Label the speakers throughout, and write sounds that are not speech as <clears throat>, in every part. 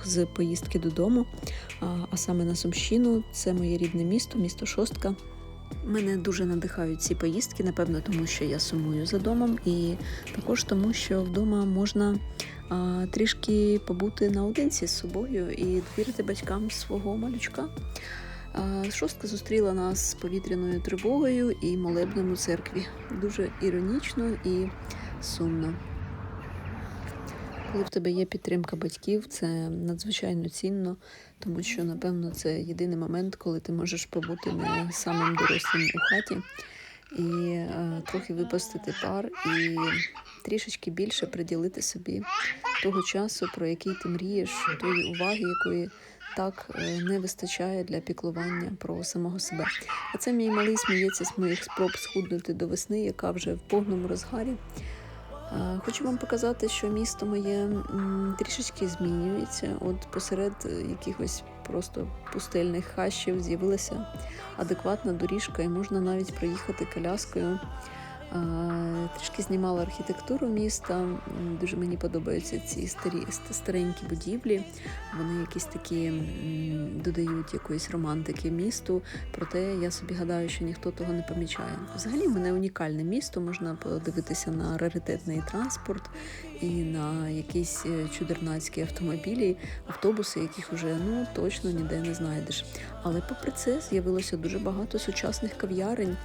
Speaker 1: влог з поїздки додому, а, саме на Сумщину. Це моє рідне місто, місто Шостка. Мене дуже надихають ці поїздки, напевно, тому що я сумую за домом, і також тому, що вдома можна а, трішки побути наодинці з собою і довірити батькам свого малючка. А, Шостка зустріла нас з повітряною тривогою і молебнем у церкві. Дуже іронічно і сумно. Коли в тебе є підтримка батьків, це надзвичайно цінно, тому що, напевно, це єдиний момент, коли ти можеш побути не самим дорослим у хаті і е, трохи випустити пар і трішечки більше приділити собі того часу, про який ти мрієш, тої уваги, якої так е, не вистачає для піклування про самого себе. А це мій малий сміється з моїх спроб схуднути до весни, яка вже в повному розгарі. Е, Хочу вам показати, що місто моє трішечки змінюється. От посеред е, якихось просто пустельних хащів з'явилася адекватна доріжка, і можна навіть проїхати коляскою. Трішки знімала архітектуру міста. Дуже мені подобаються ці старі старенькі будівлі. Вони якісь такі додають якоїсь романтики місту. Проте я собі гадаю, що ніхто того не помічає. Взагалі, в мене унікальне місто. Можна подивитися на раритетний транспорт і на якісь е, чудернацькі автомобілі, автобуси, яких уже ну точно ніде не знайдеш. Але попри це з'явилося дуже багато сучасних кав'ярень,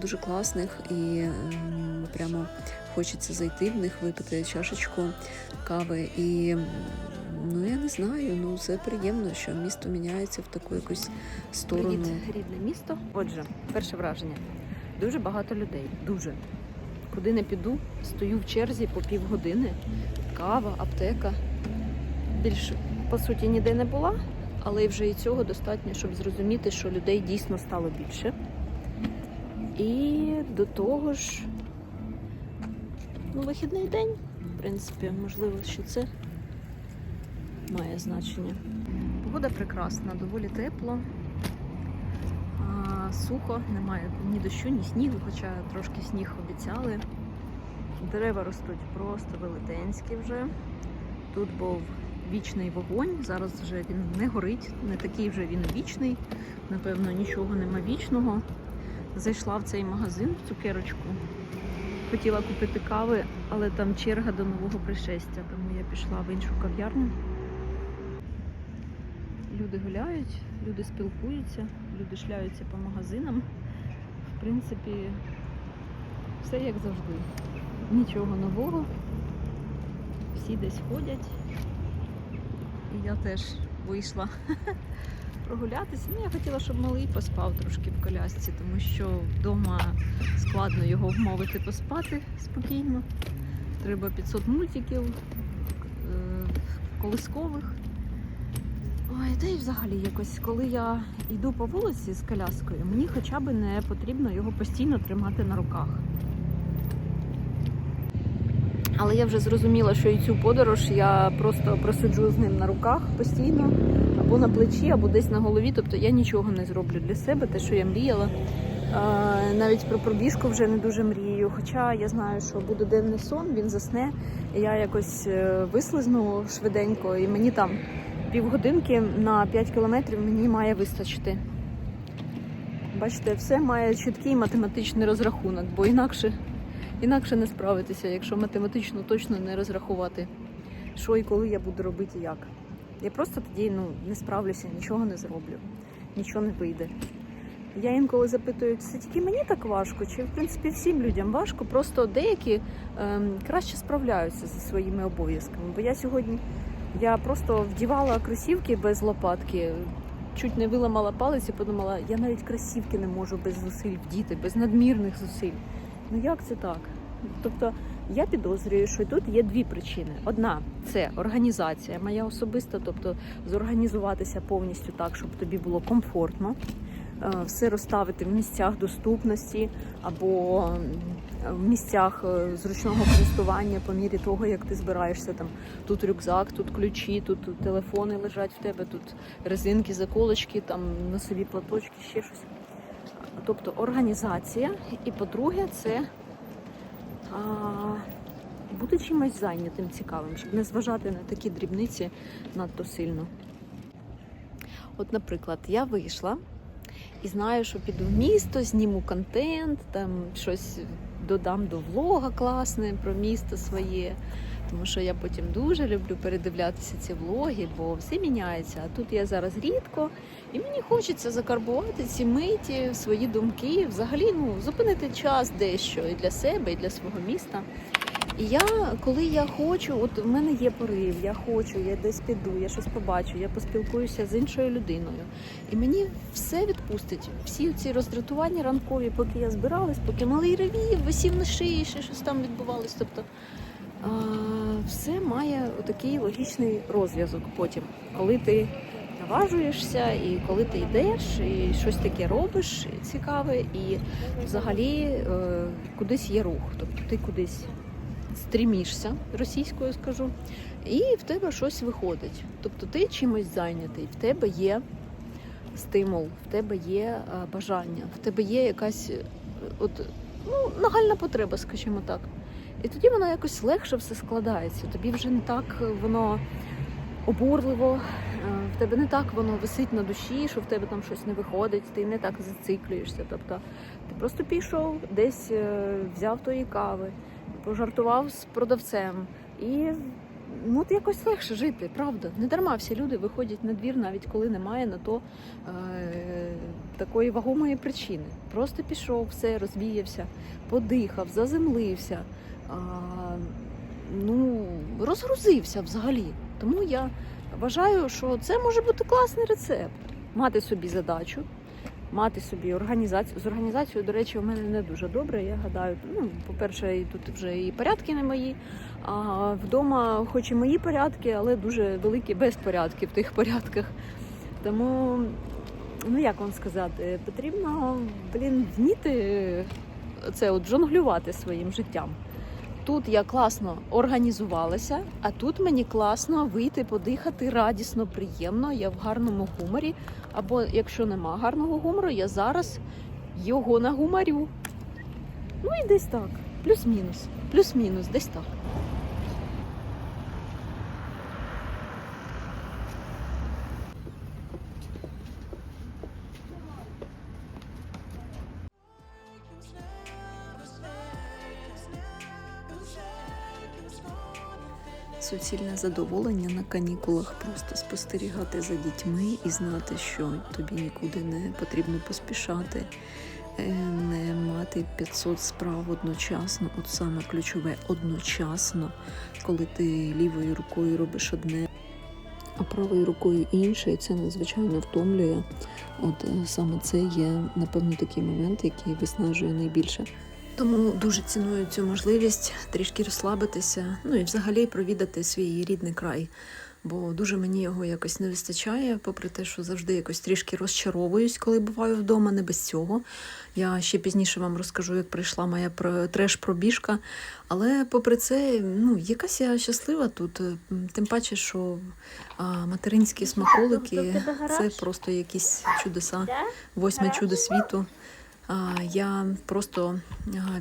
Speaker 1: дуже класних, і ем, прямо хочеться зайти в них, випити чашечку кави. І ну я не знаю, ну це приємно, що місто міняється в таку якусь сторону.
Speaker 2: Привіт, рідне місто. Отже, перше враження. Дуже багато людей. Дуже. Куди не піду, стою в черзі по півгодини. Кава, аптека. Більш, по суті, ніде не була, але вже і цього достатньо, щоб зрозуміти, що людей дійсно стало більше. І до того ж, ну, вихідний день, в принципі, можливо, що це має значення. Погода прекрасна, доволі тепло. Сухо, немає ні дощу, ні снігу, хоча трошки сніг обіцяли. Дерева ростуть просто велетенські вже. Тут був вічний вогонь, зараз вже він не горить, не такий вже він вічний. Напевно, нічого нема вічного. Зайшла в цей магазин в цукерочку. Хотіла купити кави, але там черга до нового пришестя, тому я пішла в іншу кав'ярню. Люди гуляють, люди спілкуються, люди шляються по магазинам. В принципі, все як завжди. Нічого нового. Всі десь ходять. І я теж вийшла <laughs> прогулятися. Ну, я хотіла, щоб малий поспав трошки в колясці, тому що вдома складно його вмовити поспати спокійно. Треба 500 мультиків, е, колискових. Ой, та й взагалі якось, коли я йду по вулиці з коляскою, мені хоча б не потрібно його постійно тримати на руках. Але я вже зрозуміла, що і цю подорож я просто просиджу з ним на руках постійно, або на плечі, або десь на голові. Тобто я нічого не зроблю для себе, те, що я мріяла. Навіть про пробіжку вже не дуже мрію. Хоча я знаю, що буде денний сон, він засне. Я якось е, вислизну швиденько, і мені там півгодинки на 5 кілометрів мені має вистачити. Бачите, все має чіткий математичний розрахунок, бо інакше, інакше не справитися, якщо математично точно не розрахувати, що і коли я буду робити як. Я просто тоді ну, не справлюся, нічого не зроблю, нічого не вийде. Я інколи запитую, це тільки мені так важко, чи в принципі всім людям важко, просто деякі ем, краще справляються зі своїми обов'язками. Бо я сьогодні я просто вдівала кросівки без лопатки, чуть не виламала палець і подумала, я навіть кросівки не можу без зусиль вдіти, без надмірних зусиль. Ну як це так? Тобто я підозрюю, що тут є дві причини. Одна це організація моя особиста, тобто зорганізуватися повністю так, щоб тобі було комфортно. е, Все розставити в місцях доступності або в місцях е, зручного користування по мірі того, як ти збираєшся там. Тут рюкзак, тут ключі, тут телефони лежать в тебе, тут резинки, заколочки, там носові платочки, ще щось. Тобто організація. І по-друге, це а, бути чимось зайнятим, цікавим, щоб не зважати на такі дрібниці надто сильно. От, наприклад, я вийшла і знаю, що піду в місто, зніму контент, там щось додам до влога класне про місто своє. Тому що я потім дуже люблю передивлятися ці влоги, бо все міняється. А тут я зараз рідко, і мені хочеться закарбувати ці миті, свої думки, взагалі ну, зупинити час дещо і для себе, і для свого міста. І я, коли я хочу, от в мене є порив, я хочу, я десь піду, я щось побачу, я поспілкуюся з іншою людиною. І мені все відпустить. Всі ці роздратування ранкові, поки я збиралась, поки малий ревів, висів на шиї, ще щось там відбувалось. Тобто все має такий логічний розв'язок потім, коли ти наважуєшся, і коли ти йдеш, і щось таке робиш цікаве, і взагалі е, кудись є рух. Тобто ти кудись стрімішся, російською скажу, і в тебе щось виходить. Тобто ти чимось зайнятий, в тебе є стимул, в тебе є е, бажання, в тебе є якась е, от, ну, нагальна потреба, скажімо так. І тоді воно якось легше все складається. Тобі вже не так воно обурливо, е, в тебе не так воно висить на душі, що в тебе там щось не виходить, ти не так зациклюєшся. Тобто ти просто пішов, десь е, взяв тої кави, пожартував з продавцем і. Ну, якось легше жити, правда. Не дарма всі люди виходять на двір, навіть коли немає на то е, такої вагомої причини. Просто пішов, все, розвіявся, подихав, заземлився, ну, розгрузився взагалі. Тому я вважаю, що це може бути класний рецепт. Мати собі задачу, мати собі організацію. З організацією, до речі, у мене не дуже добре. Я гадаю, ну, по-перше, тут вже і порядки не мої. А вдома, хоч і мої порядки, але дуже великі безпорядки в тих порядках. Тому, ну як вам сказати, потрібно, блін, вміти це от жонглювати своїм життям. Тут я класно організувалася, а тут мені класно вийти, подихати радісно, приємно. Я в гарному гуморі. Або якщо нема гарного гумору, я зараз його нагумарю. Ну і десь так. Плюс-мінус. Плюс-мінус, десь так.
Speaker 3: Суцільне задоволення на канікулах просто спостерігати за дітьми і знати, що тобі нікуди не потрібно поспішати, е, не мати 500 справ одночасно, от саме ключове одночасно, коли ти лівою рукою робиш одне, а правою рукою інше, і це надзвичайно втомлює. От е, саме це є, напевно, такий момент, який виснажує найбільше. Тому дуже ціную цю можливість трішки розслабитися, ну і взагалі провідати свій рідний край. Бо дуже мені його якось не вистачає, попри те, що завжди якось трішки розчаровуюсь, коли буваю вдома, не без цього. Я ще пізніше вам розкажу, як прийшла моя про- треш-пробіжка. Але попри це, ну, якась я щаслива тут. Тим паче, що материнські смаколики це просто якісь чудеса, восьме чудо світу. Я просто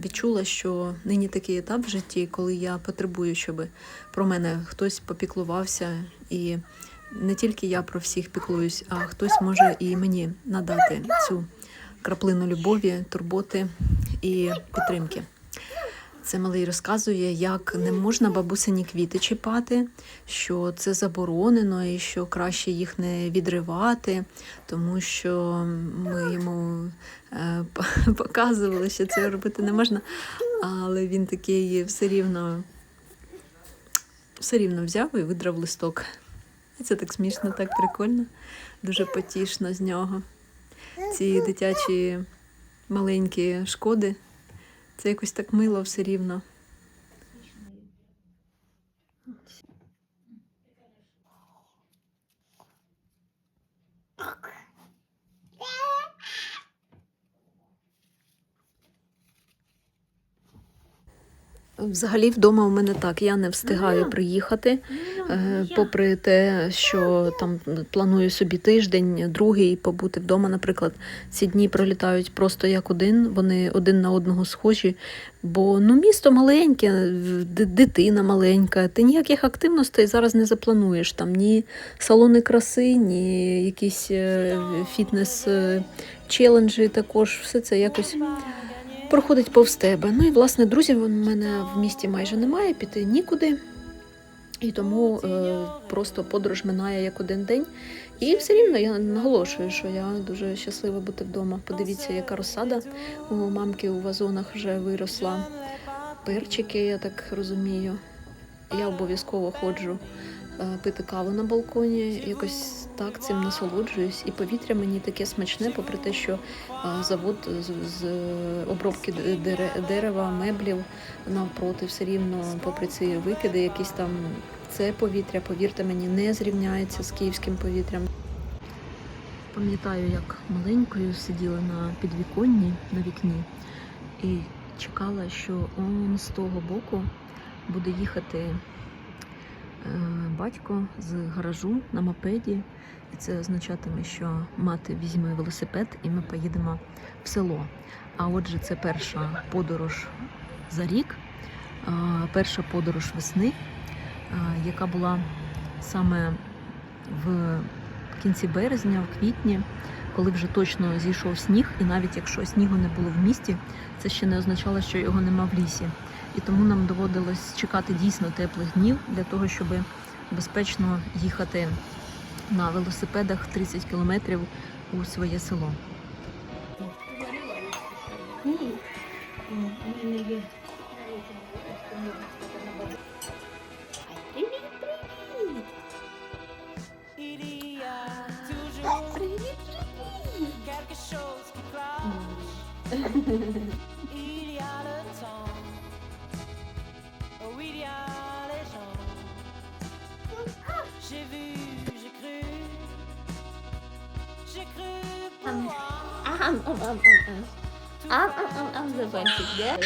Speaker 3: відчула, що нині такий етап в житті, коли я потребую, щоб про мене хтось попіклувався, і не тільки я про всіх піклуюсь, а хтось може і мені надати цю краплину любові, турботи і підтримки. Це малий розказує, як не можна бабусині квіти чіпати, що це заборонено і що краще їх не відривати, тому що ми йому е, <laughs> показували, що це робити не можна. Але він такий все рівно, все рівно взяв і видрав листок. І це так смішно, так прикольно, дуже потішно з нього. Ці дитячі маленькі шкоди. Це якось так мило все рівно. Взагалі вдома у мене так, я не встигаю приїхати.
Speaker 2: Е, Попри те, що там планую собі тиждень, другий побути вдома, наприклад, ці дні пролітають просто як один, вони один на одного схожі. Бо ну місто маленьке, дитина маленька, ти ніяких активностей зараз не заплануєш. Там ні салони краси, ні якісь е, фітнес е, челенджі також. Все це якось проходить повз тебе. Ну і власне друзів у мене в місті майже немає, піти нікуди. І тому е, просто подорож минає як один день. І все рівно я наголошую, що я дуже щаслива бути вдома. Подивіться, яка розсада у мамки у вазонах вже виросла. Перчики, я так розумію. Я обов'язково ходжу пити каву на балконі. Якось так цим насолоджуюсь. І повітря мені таке смачне, попри те, що е, завод з, з обробки дерева, меблів навпроти, все рівно, попри ці викиди, якісь там це повітря, повірте мені, не зрівняється з київським повітрям. Пам'ятаю, як маленькою сиділа на підвіконні на вікні і чекала, що он з того боку буде їхати е, батько з гаражу на мопеді. І це означатиме, що мати візьме велосипед і ми поїдемо в село. А отже, це перша подорож за рік, е, перша подорож весни, е, яка була саме в кінці березня, в квітні, коли вже точно зійшов сніг, і навіть якщо снігу не було в місті, це ще не означало, що його нема в лісі. І тому нам доводилось чекати дійсно теплих днів для того, щоб безпечно їхати на велосипедах 30 кілометрів у своє село.
Speaker 4: Il <laughs> y am am am am am. Am am am am zobacz, gdzie?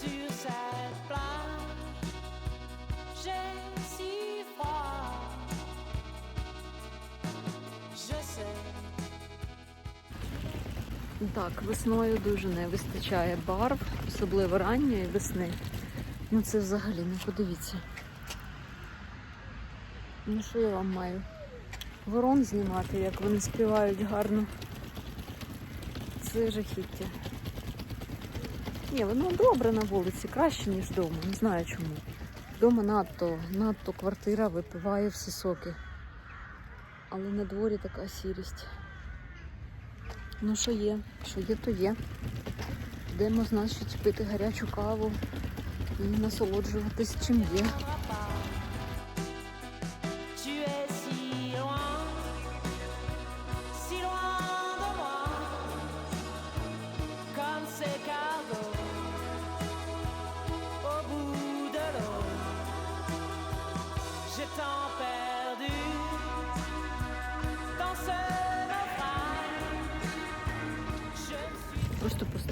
Speaker 4: sur cette plage. J'ai
Speaker 2: Так, весною дуже не вистачає барв, особливо ранньої весни. Ну це взагалі не подивіться. Ну що я вам маю? Ворон знімати, як вони співають гарно. Це жахіття. Ні, воно добре на вулиці, краще, ніж вдома. Не знаю чому. Вдома надто, надто квартира випиває всі соки. Але на дворі така сірість. Ну, що є, що є, то є. Йдемо, значить, пити гарячу каву і насолоджуватись чим є.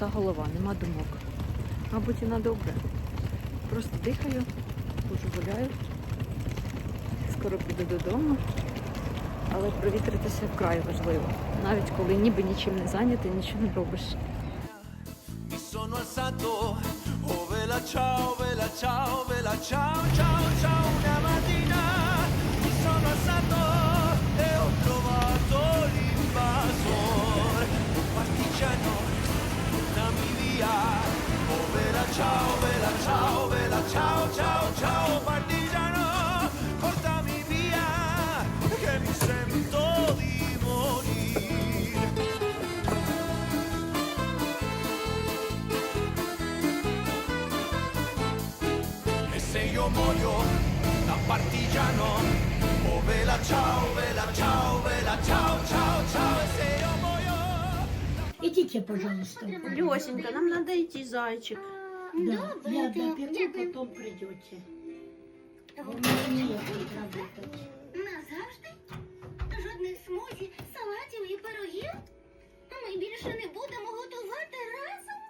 Speaker 2: Пуста голова, нема думок. Мабуть, і на добре. Просто дихаю, дуже гуляю. Скоро піду додому. Але провітритися вкрай важливо. Навіть коли ніби нічим не зайнятий, нічого не робиш.
Speaker 5: Oh ciao, ciao, vela ciao, ciao, ciao, una mattina ciao, vela ciao, vela ciao, ciao, ciao, partigiano, portami via, che mi sento di morire. E se io muoio da partigiano, oh vela ciao, vela ciao, vela ciao, ciao, ciao, e se io muoio...
Speaker 6: Идите, пожалуйста.
Speaker 7: Лесенька, нам надо идти, зайчик.
Speaker 6: Да, я
Speaker 7: дякую.
Speaker 6: потом придете. Он не работать.
Speaker 7: Назавжди? Жодних смузі, салатів і пирогів? Ми більше не будемо готувати разом?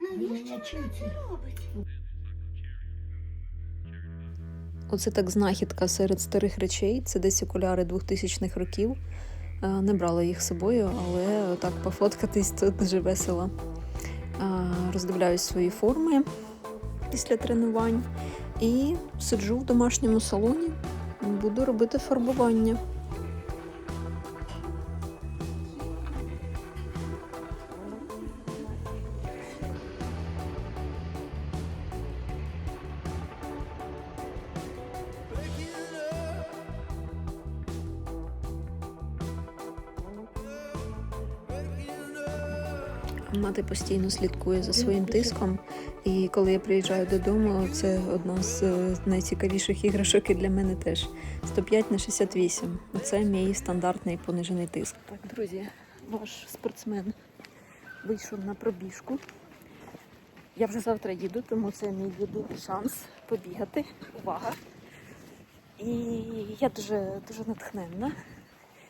Speaker 7: Навіщо
Speaker 6: мене
Speaker 7: вона це робить?
Speaker 2: Оце так знахідка серед старих речей. Це десь окуляри 2000-х років. Е, Не брала їх з собою, але так пофоткатись тут <laughs> дуже весело. Роздивляюсь свої форми після тренувань і сиджу в домашньому салоні. Буду робити фарбування. Мати постійно слідкує за своїм тиском, і коли я приїжджаю додому, це одна з е, найцікавіших іграшок і для мене теж 105 на 68. Це мій стандартний понижений тиск.
Speaker 8: Так, друзі, ваш спортсмен вийшов на пробіжку. Я вже завтра їду, тому це мій єдиний шанс побігати. Увага! І я дуже, дуже натхненна.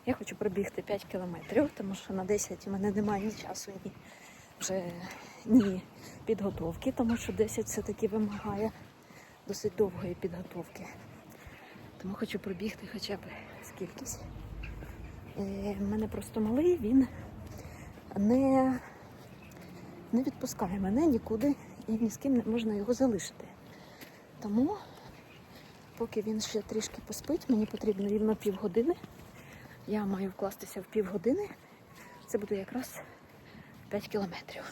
Speaker 8: Я хочу пробігти 5 кілометрів, тому що на 10 у мене немає ні часу, ні вже ні підготовки, тому що 10 все-таки вимагає досить довгої підготовки. Тому хочу пробігти хоча б скількись. Е, в мене просто малий, він не, не відпускає мене нікуди і ні з ким не можна його залишити. Тому, поки він ще трішки поспить, мені потрібно рівно півгодини. Я маю вкластися в півгодини. Це буде якраз 5 кілометрів.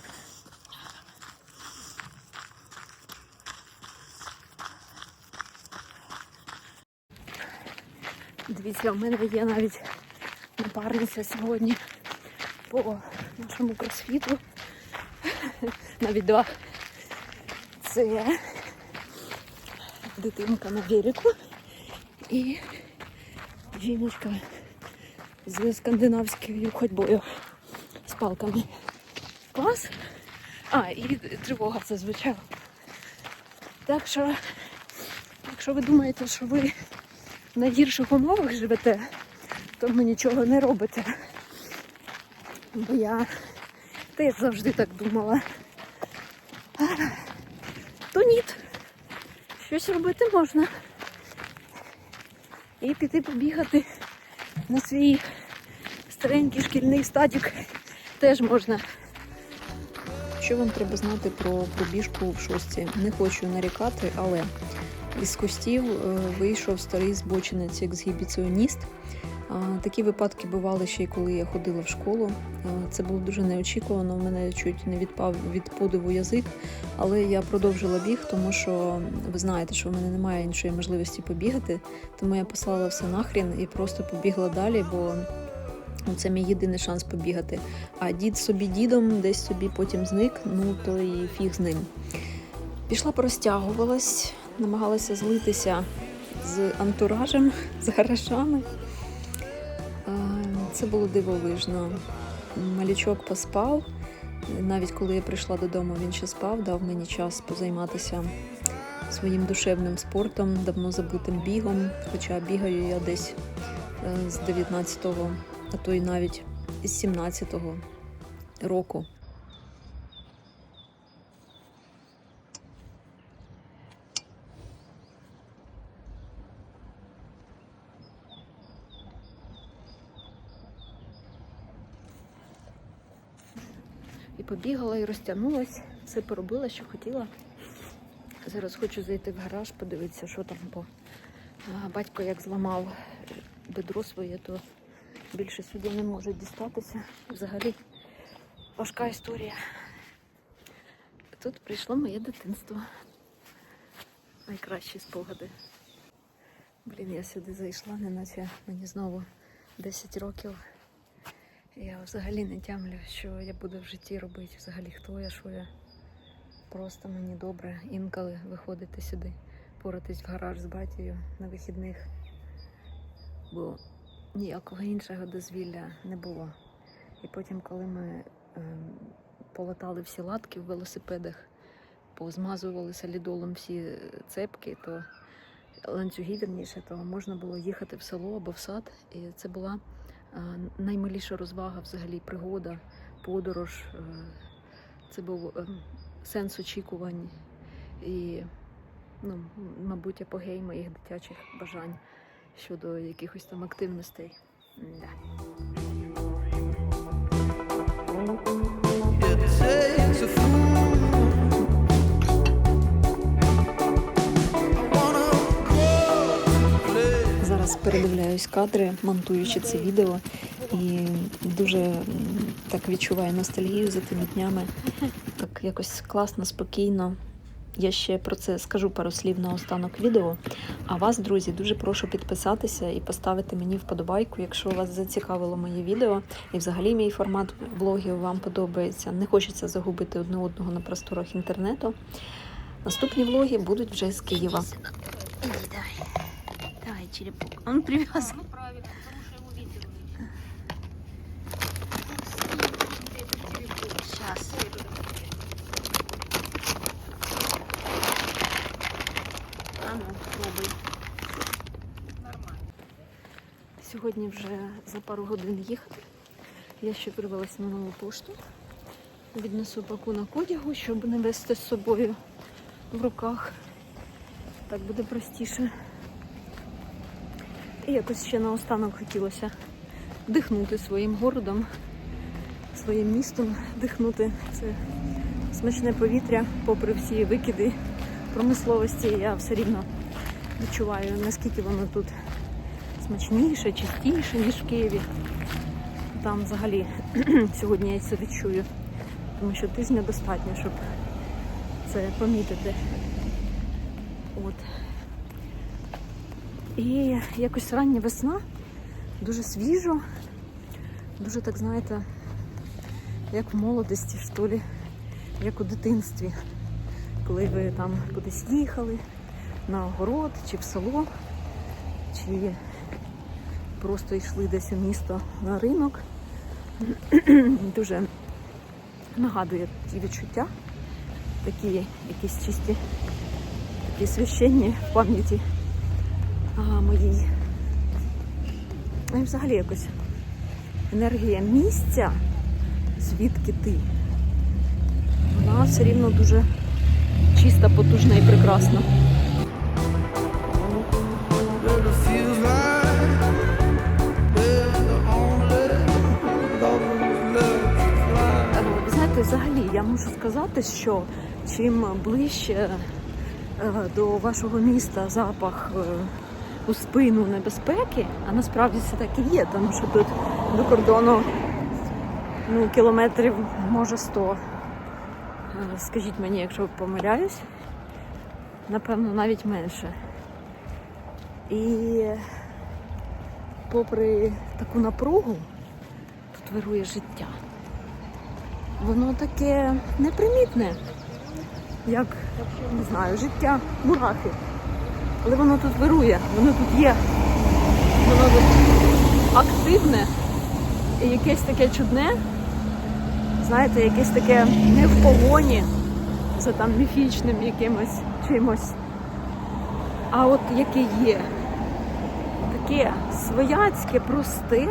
Speaker 8: Дивіться, у мене є навіть напарниця сьогодні по нашому кросфіту. Навіть два. Це дитинка на велику і жіночка з скандинавською ходьбою з палками. Клас. А, і тривога зазвичай. Так що, якщо ви думаєте, що ви в найгірших умовах живете, то ви нічого не робите. Бо я теж завжди так думала. То ні. Щось робити можна. І піти побігати на свій старенький шкільний стадік теж можна.
Speaker 2: Що вам треба знати про пробіжку в шості? Не хочу нарікати, але із кустів е, вийшов старий збочинець ексгібіціоніст. Такі випадки бували ще й коли я ходила в школу. Це було дуже неочікувано. У мене чуть не відпав від подиву язик, але я продовжила біг, тому що ви знаєте, що в мене немає іншої можливості побігати. Тому я послала все нахрін і просто побігла далі, бо ну, це мій єдиний шанс побігати. А дід собі дідом десь собі потім зник, ну то і фіг з ним. Пішла порозтягувалась, намагалася злитися з антуражем, з гаражами. Це було дивовижно. Малючок поспав. Навіть коли я прийшла додому, він ще спав, дав мені час позайматися своїм душевним спортом, давно забутим бігом. Хоча бігаю я десь е, з 19-го, а то й навіть з 17-го року.
Speaker 8: І побігала, і розтягнулась, все поробила, що хотіла. Зараз хочу зайти в гараж, подивитися, що там, бо батько як зламав бедро своє, то більше сюди не може дістатися. Взагалі важка історія. Тут прийшло моє дитинство. Найкращі спогади. Блін, я сюди зайшла, неначе мені знову 10 років. Я взагалі не тямлю, що я буду в житті робити, взагалі хто я, що я. Просто мені добре інколи виходити сюди, поратись в гараж з батькою на вихідних. Бо ніякого іншого дозвілля не було. І потім, коли ми ем, полатали всі латки в велосипедах,
Speaker 2: позмазували солідолом всі цепки, то ланцюги вірніше, то можна було їхати в село або в сад. І це була е, наймиліша розвага, взагалі, пригода, подорож. Е, Це був е, сенс очікувань і, ну, мабуть, апогей моїх дитячих бажань щодо якихось там активностей. Да.
Speaker 9: Зараз передивляюсь кадри, монтуючи це відео, і дуже так відчуваю ностальгію за тими днями. Так якось класно, спокійно. Я ще про це скажу пару слів на останок відео. А вас, друзі, дуже прошу підписатися і поставити мені вподобайку, якщо вас зацікавило моє відео. І взагалі мій формат влогів вам подобається. Не хочеться загубити одне одного на просторах інтернету. Наступні влоги будуть вже з Києва.
Speaker 2: Давай. Давай, черепок. Он привязан. Сейчас. А ну, пробуй. Сьогодні вже за пару годин їхати. Я ще вирвалася на нову пошту. Віднесу пакунок одягу, щоб не вести з собою в руках. Так буде простіше. І якось ще наостанок хотілося дихнути своїм городом, своїм містом, дихнути це смачне повітря, попри всі викиди промисловості, я все рівно відчуваю, наскільки воно тут смачніше, чистіше, ніж в Києві. Там взагалі <clears throat> сьогодні я це відчую, тому що тижня достатньо, щоб це помітити. От. І якось рання весна, дуже свіжо, дуже так, знаєте, як в молодості, що лі, як у дитинстві, коли ви там кудись їхали на огород чи в село, чи просто йшли десь у місто на ринок. Дуже нагадує ті відчуття, такі якісь чисті, такі священні в пам'яті моїй. Ну і взагалі якось енергія місця, звідки ти, вона все рівно дуже чиста, потужна і прекрасна. Взагалі я можу сказати, що чим ближче е, до вашого міста запах е, у спину небезпеки, а насправді це так і є, тому що тут до кордону ну, кілометрів може 100. Е, Скажіть мені, якщо помиляюсь, напевно, навіть менше. І попри таку напругу, тут вирує життя воно таке непримітне, як не знаю, життя мурахи. Але воно тут вирує, воно тут є. Воно тут активне і якесь таке чудне, знаєте, якесь таке не в погоні за там міфічним якимось чимось. А от яке є. Таке свояцьке, просте.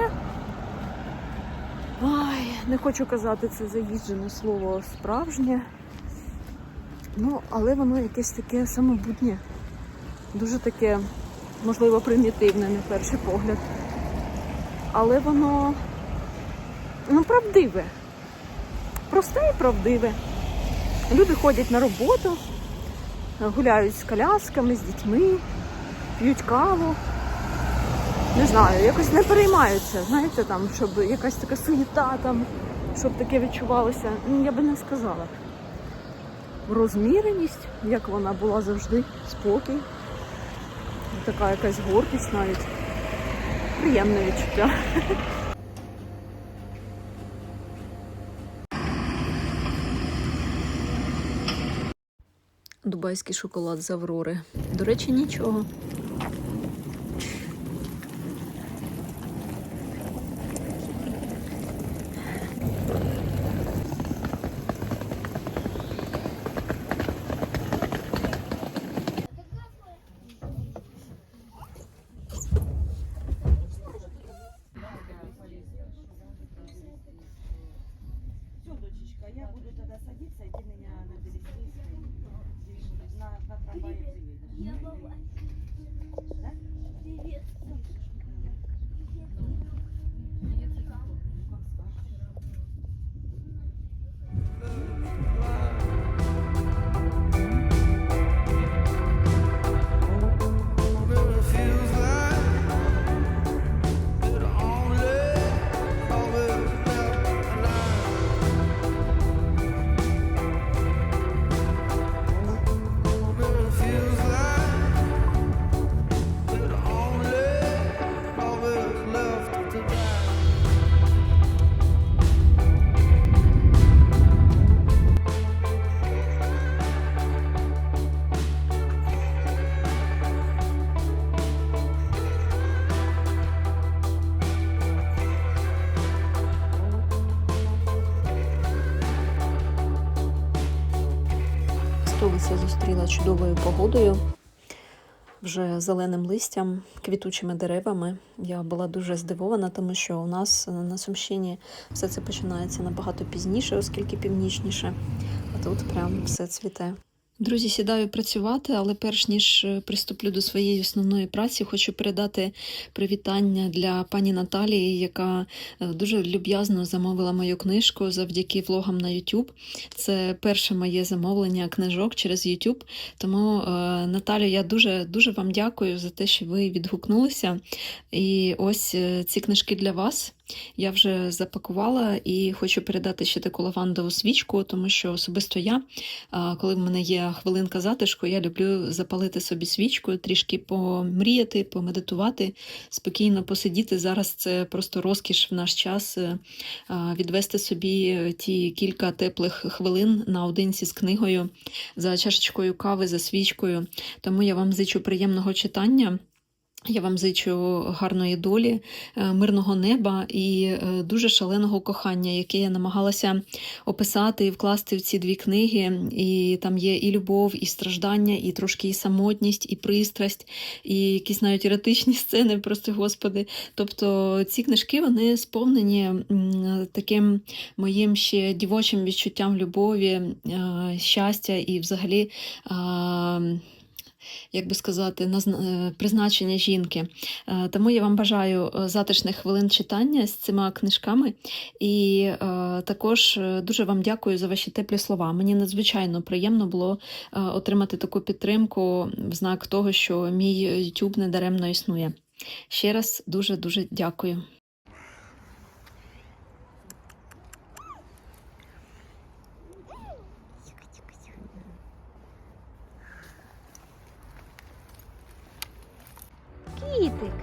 Speaker 2: Не хочу казати це заїжджене слово справжнє. Ну, але воно якесь таке самобутнє, дуже таке, можливо, примітивне на перший погляд. Але воно ну, правдиве. Просте і правдиве. Люди ходять на роботу, гуляють з колясками, з дітьми, п'ють каву не знаю, якось не переймаються, знаєте, там, щоб якась така суєта там, щоб таке відчувалося. Ну, я би не сказала. Розміреність, як вона була завжди, спокій. Така якась гордість навіть. Приємне відчуття.
Speaker 9: Дубайський шоколад з Аврори. До речі, нічого. Я бабай. Привет.
Speaker 2: Столиця зустріла чудовою погодою, вже зеленим листям, квітучими деревами. Я була дуже здивована, тому що у нас на Сумщині все це починається набагато пізніше, оскільки північніше, а тут прям все цвіте. Друзі, сідаю працювати, але перш ніж е, приступлю до своєї основної праці, хочу передати привітання для пані Наталії, яка е, дуже люб'язно замовила мою книжку завдяки влогам на YouTube. Це перше моє замовлення книжок через YouTube. Тому, е, Наталю, я дуже дуже вам дякую за те, що ви відгукнулися. І ось ці книжки для вас. Я вже запакувала і хочу передати ще таку лавандову свічку, тому що особисто я, коли в мене є хвилинка затишку, я люблю запалити собі свічку, трішки помріяти, помедитувати, спокійно посидіти. Зараз це просто розкіш в наш час е, відвести собі ті кілька теплих хвилин наодинці з книгою, за чашечкою кави, за свічкою. Тому я вам зичу приємного читання. Я вам зичу гарної долі, е, мирного неба і е, дуже шаленого кохання, яке я намагалася описати і вкласти в ці дві книги. І там є і любов, і страждання, і трошки і самотність, і пристрасть, і якісь навіть еротичні <laughs> сцени, прости господи. Тобто ці книжки вони сповнені таким моїм ще дівочим відчуттям любові, е, щастя і взагалі. Як би сказати, е, призначення жінки. Е, Тому я вам бажаю е, затишних хвилин читання з цими книжками. І також дуже вам дякую за ваші теплі слова. Мені надзвичайно приємно було отримати таку підтримку в знак того, що мій YouTube недаремно існує. Ще раз дуже дуже дякую.
Speaker 8: Кітик.